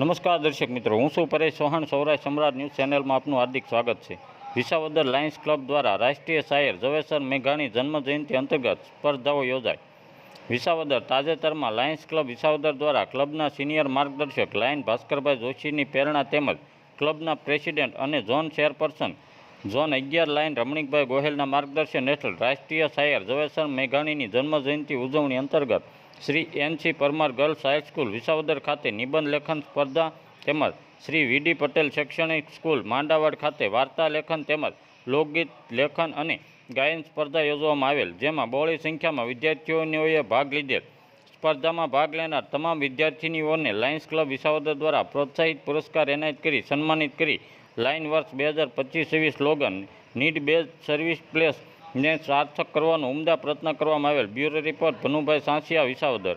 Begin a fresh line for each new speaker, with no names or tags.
નમસ્કાર દર્શક મિત્રો, હું છું પરેશ ચૌહાણ, સૌરાષ્ટ્ર સમ્રાટ ન્યૂઝ ચેનલમાં આપનું હાર્દિક સ્વાગત છે. વિસાવદર લાયન્સ ક્લબ દ્વારા રાષ્ટ્રીય શાયર ઝવેરચંદ મેઘાણી જન્મ જયંતિ અંતર્ગત સ્પર્ધાઓ યોજાઈ. વિસાવદર તાજેતરમાં લાયન્સ ક્લબ વિસાવદર દ્વારા ક્લબના સિનિયર માર્ગદર્શક લાયન ભાસ્કરભાઈ જોશીની પ્રેરણા તેમજ ક્લબના પ્રેસિડેન્ટ અને ઝોન ચેરપર્સન ઝોન અગિયાર લાઇન રમણીકભાઈ ગોહેલના માર્ગદર્શન હેઠળ રાષ્ટ્રીય શાયર ઝવેરચંદ મેઘાણીની જન્મજયંતિ ઉજવણી અંતર્ગત Shri NC Parmar girls high school Visavadar ખાતે નિબંધ લેખન સ્પર્ધા તેમજ શ્રી વીડી પટેલ શૈક્ષણિક સ્કૂલ, માંડાવાડ ખાતે વાર્તા લેખન તેમજ લોકગીત લેખન અને ગાયન સ્પર્ધા યોજવામાં આવેલ, જેમાં બહોળી સંખ્યામાં વિદ્યાર્થીઓએ ભાગ લીધેલ. સ્પર્ધામાં ભાગ લેનાર તમામ વિદ્યાર્થીનીઓને લાયન્સ ક્લબ વિસાવદર દ્વારા પ્રોત્સાહિત પુરસ્કાર એનાયત કરી, સન્માનિત કરી. લાઇન વર્ષ બે હજાર પચીસ slogan need base service place ને સાર્થક કરવાનો ઉમદા પ્રયત્ન કરવામાં આવેલ. Bureau report Bhanubhai Sansiya Visavadar.